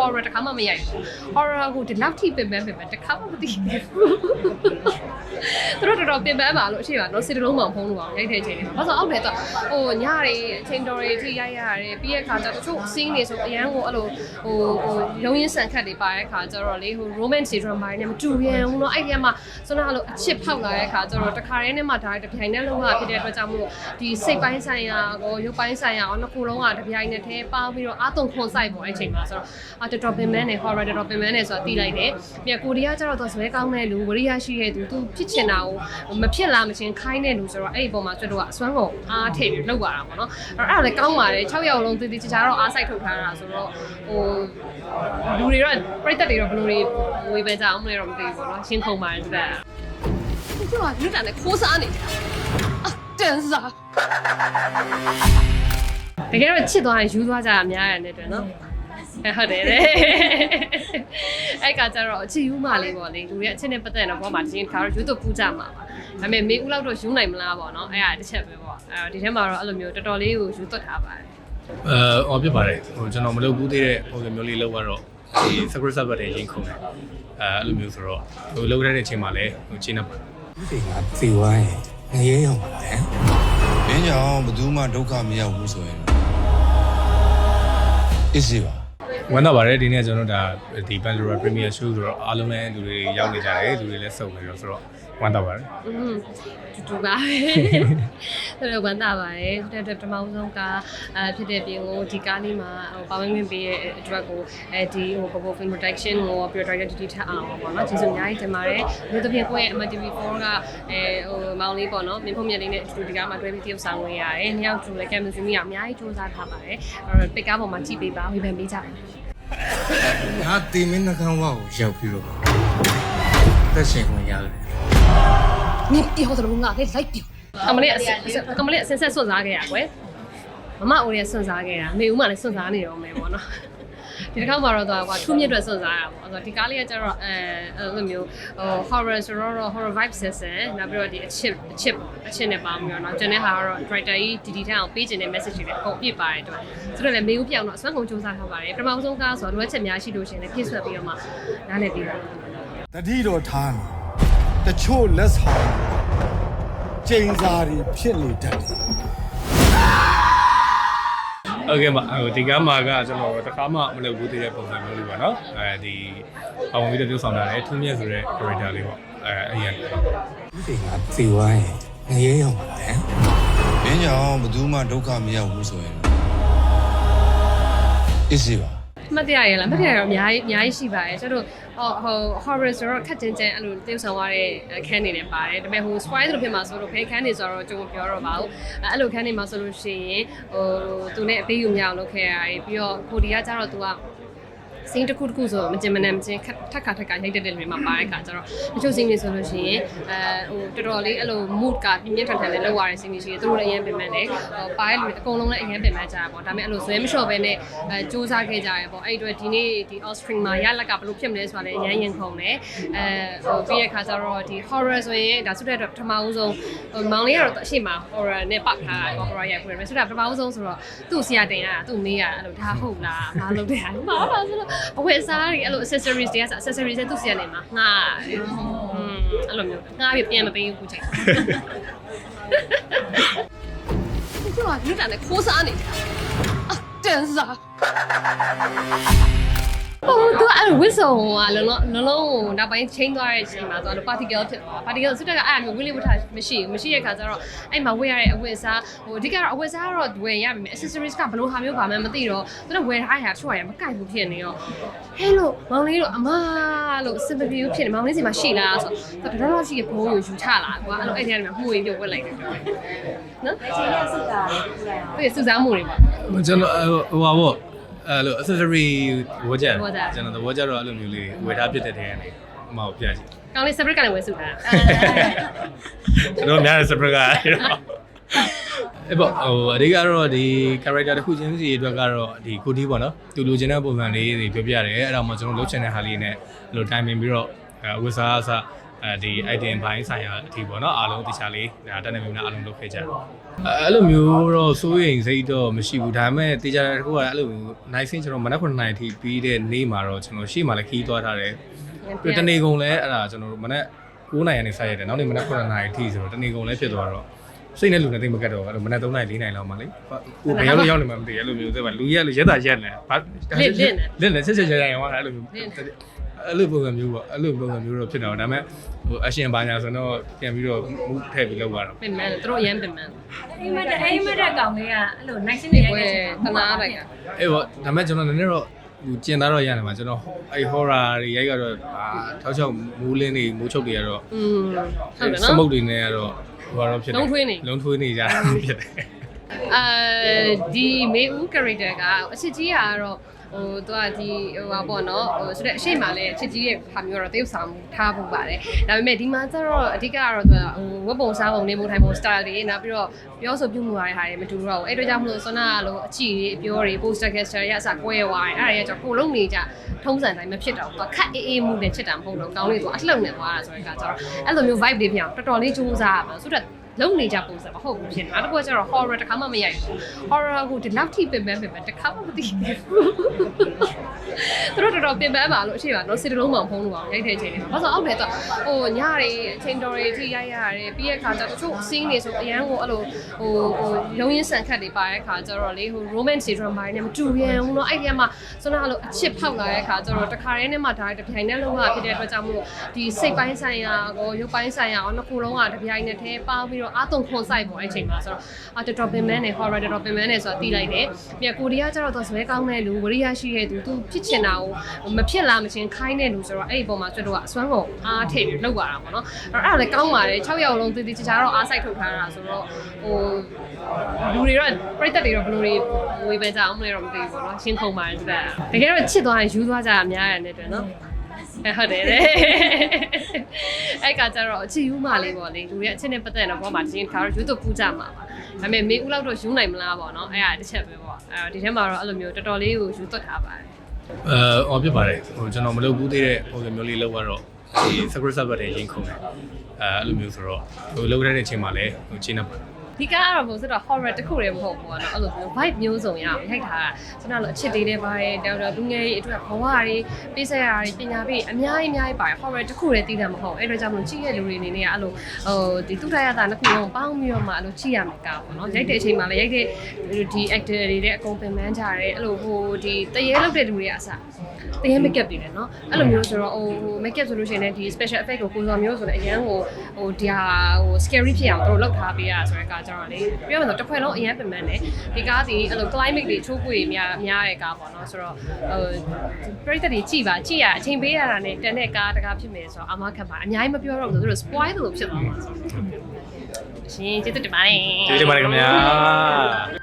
horror တခါမှမရိုက်ဘူး horror ကိုဒီလောက်ထိပင်ပန်းပင်ပန်းတခါမှမသိဘူးသူတို့တော်တော်ပင်ပန်းပါလို့အရှိပါနော်စစ်တလုံးမှမဖုံးလို့ပါရိုက်တဲ့အချိန်တွေမှာဘာလို့အောက်တယ်တော့ဟိုညတွေအချိန်တော်တွေထိရိုက်ရတယ်ပြီးရခါကျတချို့ scene တွေဆိုအရန်ကိုအဲ့လိုဟိုဟိုရုံးရင်းဆန်ခတ်တွေပါတဲ့ခါကျတော့လေဟို romance drama တွေနဲ့မတူပြန်ဘူးနော်အဲ့ဒီမှာဆိုတော့အဲ့လိုအချစ်ဖောက်လာတဲ့ခါကျတော့တခါတည်းနဲ့မှဒါတပြိုင်တည်းလုံးဝဖြစ်တဲ့အတွက်ကြောင့်မို့ဒီစိတ်ပိုင်းဆိုင်ရာကိုရုပ်ပိုင်းဆိုင်ရာအောင်နှစ်ခုလုံးကတပြိုင်တည်းထဲပေါင်းပြီးတော့အာသုံခွန်ဆိုင်ပေါ်အဲ့ချိန်မှာဆိုတော့တော်တော်ပင်ပန်းနေ horror တော်တော်ပင်ပန်းနေဆိုတာသိလိုက်တယ်ပြီးတော့ကိုရီးယားကျတော့သူဇွဲကောင်းတဲ့လူဝရိယရှိတဲ့သူသူဖြစ်ချင်တာကိုမဖြစ်လာမချင်းခိုင်းတဲ့လူဆိုတော့အဲ့ဒီပုံမှာကျွတ်တော့အစွမ်းကုန်အားထည့်ပြီးလောက်ပါတာပေါ့နော်အဲ့တော့အဲ့ဒါလည်းကောင်းပါတယ်6ယောက်လုံးတည်တည်ချာချာတော့အားစိုက်ထုတ်ထားတာဆိုတော့ဟိုလူတွေတော့ပြိတ္တတွေတော့ဘယ်လိုတွေဝေဖန်ကြအောင်မလဲတော့မသိဘူးပေါ့နော်ရှင်းခုံပါတယ်သူကသူကလူတန်နဲ့ခိုးစားနေတယ်အတန်စားတကယ်တော့ချစ်သွားရင်ယူသွားကြတာများရတယ်တဲ့နော်အဲ ဟုတ်တယ်တဲ့အဲ့ကကြတော့အချစ်ယူမှလေးပေါ့လေလူရဲ့အချစ်နဲ့ပတ်သက်တော့ဘောမှာဒီခါတော့ယူတော့ပူကြမှာပါဒါပေမဲ့မေဦးလောက်တော့ယူနိုင်မလားပေါ့နော်အဲ့ဒါတစ်ချက်ပဲပေါ့အဲ့တော့ဒီထဲမှာတော့အဲ့လိုမျိုးတော်တော်လေးကိုယူသွတ်ထားပါတယ်အဲအော်ဖြစ်ပါတယ်ဟိုကျွန်တော်မလုပ်ဘူးသေးတဲ့ပုံစံမျိုးလေးလောက်ကတော့ဒီ script server တွေရင်ခုန်တယ်အဲအဲ့လိုမျိုးဆိုတော့ဟိုလုပ်ရတဲ့အချိန်မှာလည်းဟိုချိန်နေပါတယ်ဒီစိတ်ကသေသွားရင်ငရဲရောက်မှာလဲ။မင်းကြောင့်ဘယ်သူမှဒုက္ခမရောက်ဘူးဆိုရင်အစ်စီပါ ဝမ်းသာပါတယ်ဒီနေ့ကျွန်တော်တို့ဒါဒီ Pandora Premier Show ဆိုတော့အားလုံးလည်းလူတွေရောက်နေကြတယ်လူတွေလည်းစုံနေတော့ဆိုတော့ဝမ်းသာပါတယ်อืมတူတူပါပဲတော်တော်ဝမ်းသာပါတယ်တဲ့တဲ့ပထမဆုံးကအဲဖြစ်တဲ့ပြင်ကိုဒီကားလေးမှာဟိုပါဝင်ဝင်ပေးရဲ့အတွက်ကိုအဲဒီဟို Bobo Film Production ကိုပြီးတော့ director တည်ထားအောင်ပေါ့နော်ကျေးဇူးအများကြီးတင်ပါတယ်ဒီတစ်ပြင်ကိုယ့်ရဲ့ MTV4 ကအဲဟိုမောင်လေးပေါ့နော်မြင်းဖုံးမြက်လေးနဲ့အတူဒီကားမှာတွဲပြီးတရုပ်ဆောင်ဝင်ရတယ်နှစ်ယောက်တူလည်း chemistry မိအများကြီးစူးစမ်းထားပါတယ်အဲ့တော့ပိတ်ကားပေါ်မှာကြည့်ပေးပါဝေဖန်ပေးကြပါ ငါတေမင်းနှကန်းဝါကိုရောက်ပြီးတော့တက်ရှင်ဝင်ရတယ်你ပြောသလိုငါလည်းလိုက်ပြောကမလေးအစကမလေးအစဆက်စွန့်စားခဲ့ရကွယ်မမအိုးရဲ့စွန့်စားခဲ့တာမေဦးမှလည်းစွန့်စားနေရောမယ်ပေါ့နော် ဒီတစ်ခါမှတော့သွားကွာထူးမြင့်အတွက်စွန့်စားတာပေါ့အဲ့တော့ဒီကားလေးကကျတော့အဲအဲ့လိုမျိုးဟို horror ဆိုတော့ horror vibe ဆက်ဆက်နောက်ပြီးတော့ဒီအချစ်အချစ်အချစ်နဲ့ပေါင်းပြီးတော့နောက်ကျန်တဲ့ဟာကတော့ director ကြီးဒီဒီထန်အောင်ပေးခြင်းတဲ့ message တွေလည်းအကုန်ပြည့်ပါတယ်တော့ဆိုတော့လည်းမေဦးပြောင်တော့အစွမ်းကုန်စူးစမ်းထားပါတယ်ပထမဆုံးကားဆိုတော့လိုအပ်ချက်များရှိလို့ရှင်လည်းဖြည့်ဆွတ်ပြီးတော့မှနားလည်ပြီးတော့တတိတော်ထားနေတချို့လက်ဆောင်ကျိန်စာတွေဖြစ်နေတတ်တယ် ဟုတ်ကဲ့ပါဟိုဒီကမ်းမှာကကျွန်တော်တခါမှမလုပ်ဘူးတည်းရဲ့ပုံစံမျိုးလေးပါနော်အဲဒီအဝင်ပြီးတော့ပြုဆောင်တာလေထွန်းမြတ်ဆိုတဲ့ character လေးပေါ့အဲအရင်ဒီချိန်ကစီဝိုင်းငရဲရောက်ပါလားဘင်းကြောင့်ဘယ်သူမှဒုက္ခမရောက်ဘူးဆိုရင် easy ပါမှတ်တရရလားမှတ်တရရအများကြီးအများကြီးရှိပါတယ်ကျွန်တော် ဟိုဟို horror ဆိုတော့ခက်ကြင်ကြင်အဲ့လိုတေးဆောင်ရတဲ့အခန်းနေနဲ့ပါတယ်ဒါပေမဲ့ဟို spoil လို့ဖြစ်မှာဆိုတော့ဖဲခန်းနေဆိုတော့ကျွန်တော်ပြောတော့ပါဘူးအဲ့လိုခန်းနေမှာဆိုလို့ရှိရင်ဟိုသူနဲ့အပေးယူမရအောင်လုပ်ခဲ့ရတယ်ပြီးတော့ကိုဒီကကျတော့ तू က စင်းတစ်ခုတစ်ခုဆိုမကျင်မနဲ့မကျင်ထက်ခါထက်ခါရိုက်တဲ့တဲ့တွေမှာပါတဲ့ခါကျတော့တချို့စင်းတွေဆိုလို့ရှိရင်အဲဟိုတော်တော်လေးအဲ့လို mood ကပြင်းပြထန်ထန်လေးလောက်ရတဲ့စင်းတွေရှိတယ်သူတို့လည်းအရင်ပင်ပန်းတယ်ဟိုပါတဲ့လူတွေအကုန်လုံးလည်းအရင်ပင်ပန်းကြတာပေါ့ဒါပေမဲ့အဲ့လိုဇွဲမလျှော့ပဲနဲ့အဲစူးစမ်းခဲ့ကြရပေါ့အဲ့ဒီအတွက်ဒီနေ့ဒီ Austrian မှာရလက်ကဘယ်လိုဖြစ်မလဲဆိုတာလည်းအရင်ရင်ခုန်တယ်အဲဟိုပြီးတဲ့ခါကျတော့ဒီ horror ဆိုရင်ဒါဆုတဲ့အတွက်ပထမဦးဆုံးဟိုမောင်လေးကတော့အရှိမ horror နဲ့ပတ်ထားတာပေါ့ horror ရိုက်ဖွယ်တယ်ဆုတဲ့ပထမဦးဆုံးဆိုတော့သူ့ဆရာတင်ရတာသူ့မေးရတာအဲ့လိုဒါဟုတ်လားမလုပ်တဲ့ဟာမပါဆိုတော့အဝယ်စားတွေအဲ့လို accessories တွေက accessories တွေသူ့ဆရာနေမှာငှားတယ်อืมအဲ့လိုမျိုးငှားပြီးပြန်မပေးဘူးခုချိန်သူကလူတန်နဲ့ခိုးစားနေတယ်အတန်စား ဟိုသူအဲ့လိုဝစ်ဆုံကလုံးလုံးလုံးလုံးဟိုနောက်ပိုင်းချင်းသွားတဲ့အချိန်မှာသူအဲ့လို particle ဖြစ်သွား particle စစ်တက်ကအဲ့အမျိုးဝိလိဝထမရှိဘူးမရှိတဲ့ခါကျတော့အဲ့မှာဝယ်ရတဲ့အဝတ်အစားဟိုအဓိကတော့အဝတ်အစားကတော့ဝယ်ရမယ် accessories ကဘယ်လိုဟာမျိုးပါမှန်းမသိတော့သူတို့ဝယ်ထားရတာချွတ်ရမကိုက်ဘူးဖြစ်နေရောဟဲလို့မောင်လေးတို့အမလို့စင်ပပြူဖြစ်နေမောင်လေးစီမှာရှိလားဆိုတော့တော်တော်ရှိရဘိုးကိုယူချလာကွာအဲ့လိုအဲ့ဒီကနေမှမှုရင်ပြုတ်ဝက်လိုက်တယ်နော်ချိန်ရစုတာလေသူစုစားမှုတွေပေါ့ကျွန်တော်ဟိုဟာပေါ့ အဲ့လို accessory ဝကြဝတ်ကြကျွန်တော်သဘောကျတော့အဲ့လိုမျိုးလေးဝယ်ထားဖြစ်တဲ့တဲ့ကနေအမကိုပြကြည့်ကောင်းလေး separate ကနေဝယ်စုတာကျွန်တော်များတဲ့ surprise ကအဲ့တော့အဲ့ပေါ့ဟိုအဓိကတော့ဒီ character တစ်ခုချင်းစီအတွက်ကတော့ဒီကိုတီးပေါ့နော်သူလိုချင်တဲ့ပုံစံလေးတွေပြောပြရတယ်အဲ့ဒါမှကျွန်တော်လုပ်ချင်တဲ့ဟာလေးနဲ့အဲ့လို timing ပြီးတော့အဝတ်စားအစအဲဒီ item ဘိုင်းဆိုင်ရာအထီးပေါ့နော်အားလုံးတခြားလေးဒါတက်နေမြင်အားလုံးလုပ်ခဲ့ကြတယ် အဲအဲ့လိုမျိုးတော့စိုးရိမ်စိတ်တော့မရှိဘူးဒါပေမဲ့တေချာတစ်ခုကအဲ့လိုမျိုး night scene ကျွန်တော်မနက်9:00နာရီထိပြီးတဲ့နေ့မှာတော့ကျွန်တော်ရှေ့မှာလည်းခီးသွားထားတယ်ပြီးတနေ့ကုန်လဲအဲ့ဒါကျွန်တော်တို့မနက်9:00နာရီကနေစရတယ်နောက်နေ့မနက်9:00နာရီထိဆိုတော့တနေ့ကုန်လဲဖြစ်သွားတော့စိတ်နဲ့လူနဲ့သိမကတ်တော့အဲ့လိုမနက်3:00နာရီ4:00နာရီလောက်မှလေကိုဘယ်ရောက်လို့ရောက်နေမှမသိအဲ့လိုမျိုးသိပါလူကြီးကလူရက်တာရက်နေဘာလင့်နေဆက်ဆက်ရရရင်ဟောအဲ့လိုမျိုး အဲ့လိုပုံစံမျိုးပေါ့အဲ့လိုပုံစံမျိုးတော့ဖြစ်တော့ဒါပေမဲ့ဟိုအရှင်ဘာညာဆိုတော့ပြန်ပြီးတော့မူထည့်ပြီးလောက်ရတော့ပင်မန်းသူတို့အရင်ပင်မန်းအိမ်မက်တဲ့အိမ်မက်တဲ့ကောင်လေးကအဲ့လို nice နေရိုက်ဝဲတဲ့တနာလိုက်တာအေးပေါ့ဒါပေမဲ့ကျွန်တော်နည်းနည်းတော့ဟိုကျင်သားတော့ရတယ်မှာကျွန်တော်အဲ့ horror တွေရိုက်ကတော့အာထောက်ချောက်မူးလင်းတွေမူးချုပ်တွေကတော့อืมဟုတ်တယ်စနော်မုတ်တွေနဲ့ကတော့ဟိုတော့ဖြစ်တယ်လုံးထွေးနေလုံးထွေးနေကြတာဖြစ်တယ်အဲဒီမေဦး character ကအချစ်ကြီးကတော့ ဟိုသူကဒီဟိုပါပေါ့နော်ဟိုဆိုတဲ့အရှိမလည်းအချစ်ကြီးရဲ့ဟာမျိုးတော့တရုပ်ဆောင်မှုထားဖို့ပါတယ်ဒါပေမဲ့ဒီမှာကျတော့အဓိကကတော့သူကဟိုဝတ်ပုံစားပုံနေမှုထိုင်ပုံ style တွေနောက်ပြီးတော့ပြောဆိုပြုမှုရတဲ့ဟာတွေမတူတော့ဘူးအဲ့တော့ကြောင့်မလို့ဆွမ်းနာလို့အချီတွေအပြောတွေ poster caster ရအစားကွဲသွားတယ်အဲ့ဒါရဲ့ကျတော့ကိုလုံးနေကြထုံးစံတိုင်းမဖြစ်တော့ဘူးသူကခက်အေးအေးမှုနဲ့ချစ်တာမဟုတ်တော့ကောင်းလေးသူအလှုပ်နေသွားတာဆိုတဲ့အခါကျတော့အဲ့လိုမျိုး vibe တွေပြောင်းတော်တော်လေးကြိုးစားရပါဆိုတော့ လုံးနေကြပုံစံမဟုတ်ဘူးဖြစ်နေတာ။နောက်တစ်ခုကကျတော့ horror တစ်ခါမှမရိုက်ဘူး။ horror ကိုဒီလောက်ထိပင်ပန်းပင်ပန်းတစ်ခါမှမသိဘူး။ သူတို့တော်တော်ပြင်ပန်းပါလို့အရှိပါနော်စစ်တလုံးမှဖုံးလို့ပါရိုက်တဲ့ချိန်တွေမှာဘာလို့အောက်ထဲတော့ဟိုညတွေအချိန်တော်တွေထိရိုက်ရတယ်ပြီးရခါကျတော့တချို့ scene တွေဆိုအရန်ကိုအဲ့လိုဟိုဟိုလုံးရင်းဆန်ခတ်တွေပါတဲ့ခါကျတော့လေဟို romance တွေ drama တွေနဲ့မတူရန်ဘူးနော်အဲ့ဒီမှာစွမ်းနာလို့အချစ်ဖောက်လာတဲ့ခါကျတော့တခါတည်းနဲ့မှဒါတပြိုင်တည်းလုံးဝဖြစ်တဲ့အတွက်ကြောင့်မို့ဒီစိတ်ပိုင်းဆိုင်ရာကောရုပ်ပိုင်းဆိုင်ရာကောနှစ်ခုလုံးကတပြိုင်တည်းပေါင်းပြီးတော့အတုံခွန်ဆိုင်ပေါ့အဲ့ချိန်မှာဆိုတော့အတော်တော်ပင်ပန်းနေ horror တော်တော်ပင်ပန်းနေဆိုတာသိလိုက်တယ်ပြီးတော့ကိုရီးယားကျတော့သူဇွဲကောင်းတဲ့လူဝရိယရှိတဲ့သူသူဖြစ်ချင်တာကိုမဖြစ်လာမချင်းခိုင်းတဲ့လူဆိုတော့အဲ့ဒီပုံမှာကျွတ်တော့အစွမ်းကုန်အားထည့်ပြီးလောက်ရတာပေါ့နော်။အဲ့တော့အဲ့ဒါလည်းကောင်းပါတယ်6ရောက်လုံးတည်တည်ချာချာတော့အားစိုက်ထုတ်ထားတာဆိုတော့ဟိုလူတွေတော့ပြိတ္တတွေတော့ဘယ်လိုတွေဝေဖန်ကြအောင်မလဲတော့မသိဘူးပေါ့နော်။ရှင်းခုံပါတယ်ဆိုတာ။တကယ်တော့ချစ်သွားရင်ယူသွားကြတာများရတယ်တဲ့နော်။အဲဟုတ်တယ်တဲ့အဲ့ကကြတော့အချီယူမှလေးပေါ့လေလူရဲ့အချစ်နဲ့ပတ်သက်တော့ဘောမှာဒီခါတော့ယူတော့ပူကြမှာပါဒါပေမဲ့မေဦးလောက်တော့ယူနိုင်မလားပေါ့နော်အဲ့ဒါတစ်ချက်ပဲပေါ့အဲ့တော့ဒီထဲမှာတော့အဲ့လိုမျိုးတော်တော်လေးကိုယူသွတ်ထားပါတယ် အဲအော်ဖြစ်ပါတယ်ဟိုကျွန်တော်မလုပ်ဘူးသေးတဲ့ပုံစံမျိုးလေးလောက်ကတော့ဒီ secret server တွေရင်ခုန်တယ်အဲအဲ့လိုမျိုးဆိုတော့ဟိုလောက်တဲ့အချိန်မှာလည်းဟိုချင်းနေပါတယ် ဒီကားကတော့ဘုံဆိုတော့ horror တစ်ခုတည်းမဟုတ်ဘူးပေါ့နော်အဲ့လိုမျိုး vibe မျိုးစုံရအောင်ရိုက်ထားတာကျွန်တော်တို့အချစ်တွေလည်းပါတယ်တော်တော်လူငယ်တွေအတွက်ဘဝတွေပေးဆက်ရတွေပညာပေးအများကြီးအများကြီးပါတယ် horror တစ်ခုတည်းတည်တာမဟုတ်အဲ့တော့ကြောင့်မလို့ကြည့်ရလူတွေအနေနဲ့အဲ့လိုဟိုဒီတုထရတာနှစ်ခုလုံးပေါင်းပြီးတော့မှအဲ့လိုကြည့်ရမယ်ကားပေါ့နော်ရိုက်တဲ့အချိန်မှာလည်းရိုက်တဲ့ဒီ actor တွေတဲ့အကုန်ပင်ပန်းကြတယ်အဲ့လိုဟိုဒီတရေလောက်တဲ့လူတွေကအစား တရေ make up တွေတယ်နော်အဲ့လိုမျိုးဆိုတော့ဟို make up ဆိုလို့ရှိရင်လည်းဒီ special effect ကိုကိုစော်မျိုးဆိုလည်းအရန်ဟိုဟိုဒီဟာဟို scary ဖြစ်အောင်တို့လောက်ထားပေးရဆိုတဲ့ကားကြောင့်လေပြောရမယ်ဆိုတစ်ခွက်လုံးအရန်ပင်ပန်းတယ်ဒီကားဒီအဲ့လို climate တွေချိုးပွေများများတဲ့ကားပေါ့နော်ဆိုတော့ဟိုပြိတ္တတွေကြည်ပါကြည်ရအချိန်ပေးရတာနဲ့တန်တဲ့ကားတကားဖြစ်မယ်ဆိုတော့အမခံပါအများကြီးမပြောတော့ဘူးသူတို့ spoil လို့ဖြစ်သွားမှာဆိုရှင်ကျေးဇူးတင်ပါတယ်ကျေးဇူးတင်ပါတယ်ခင်ဗျာ